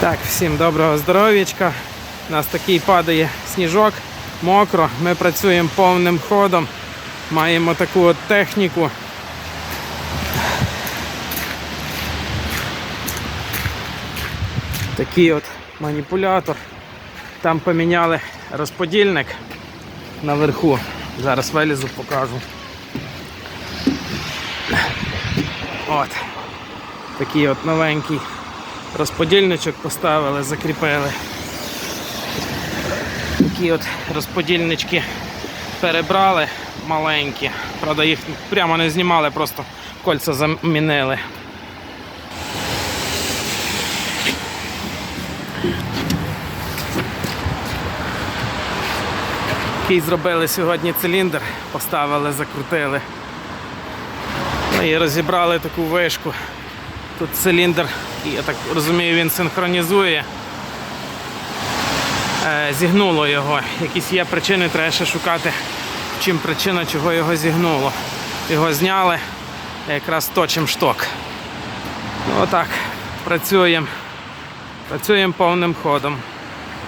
Так, всім доброго здоров'ячка. У нас такий падає сніжок, мокро. Ми працюємо повним ходом. Маємо таку от техніку. Такий от маніпулятор. Там поміняли розподільник наверху. Зараз вилізу, покажу. От. Такий от новенький розподільничок поставили, закріпили. Такі от розподільнички перебрали маленькі. Правда, їх прямо не знімали, просто кольця замінили. Такий зробили сьогодні циліндр, поставили, закрутили. Ну і розібрали таку вишку. Тут циліндр, я так розумію, він синхронізує. Е, Зігнуло його. Якісь є причини, треба ще шукати, чим причина, чого його зігнуло. Його зняли, якраз точим шток. Ну отак, працюємо. Працюємо повним ходом.